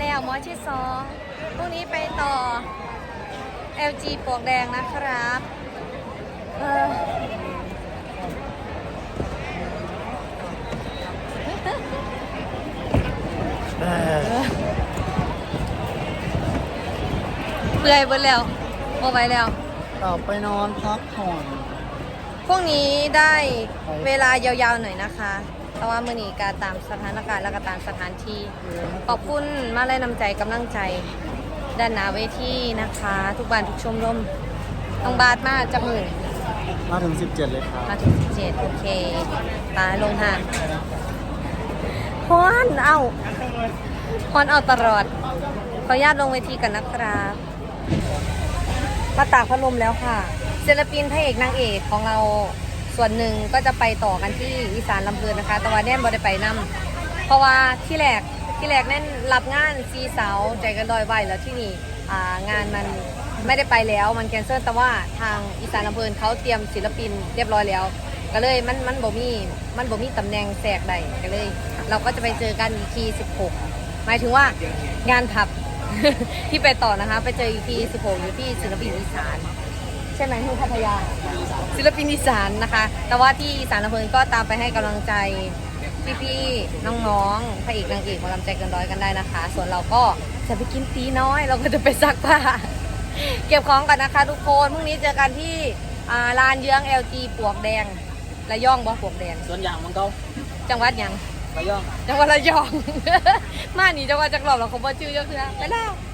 แล้วหมอที่สองพรุ่งนี้ไปต่อ LG ปลวกแดงนะครับเออเปื่อยเบิดแล้วโมไหวแล้ว ต่อไปนอนพักผ่อนพวกนี้ได้เวลายาวๆหน่อยนะคะ เพราะว่ามื่อนี้การตามสถานการณ์และก็ตามสถานที่ขอบคุณมาเลยนำใจกำลังใจ ด้านหน้าเวทีนะคะ ทุกบ้านทุกชมรมต้องบาทมากจะหมื่นมาถึง 17 เลยครับ มาถึง17โอเคตาลงหานฮอนเอาฮอนเอาตลอดขออนุญาตลงเวทีกันนะครับมาตากพัดลมแล้วค่ะศิลปินพระเอกนางเอกของเรา ส่วนหนึ่งก็จะไปต่อกันที่อีสานลำเพลินนะคะ แต่ว่าแน่นบอได้ไปนํเพราะว่าที่แรกที่แรกแน่นรับงานซีเสาใจกันดอยไว้แล้วที่นี่งานมันไม่ได้ไปแล้วมันแคนเซิลแต่ว่าทางอีสานลำเพลินเขาเตรียมศิลปินเรียบร้อยแล้ว ก็เลยมันมันบ่มีมันบ่มีตำแหน่งแทรกใดก็เลย เราก็จะไปเจอกันอีกที16 หมายถึงว่างานผับที่ไปต่อนะคะ ไปเจออีกที16 อยู่ที่ศิลปินอีสาน ใช่ไหมที่พัทยา ศิลปินอีสานนะคะ แต่ว่าที่อีสานลำเพลินก็ตามไปให้กำลังใจพี่ๆน้องๆพระเอกนางเอกหมาลำใจเกันร้อยกันได้นะคะ ส่วนเราก็จะไปกินตีน้อย เราก็จะไปซักผ้า เก็บของกันนะคะ ทุกคนพรุ่งนี้เจอกันที่อ่าลานเยื้อง LG ปลวกแดงระย่องบ่ปลวกแดง ส่วนอย่างมันก็จังหวัดหยัง ระย่อง จังหวัดระยอง มาหนีจังหวัดจักรอบเราเขาบ่ชื่อเจ้าคือไปแล้วไ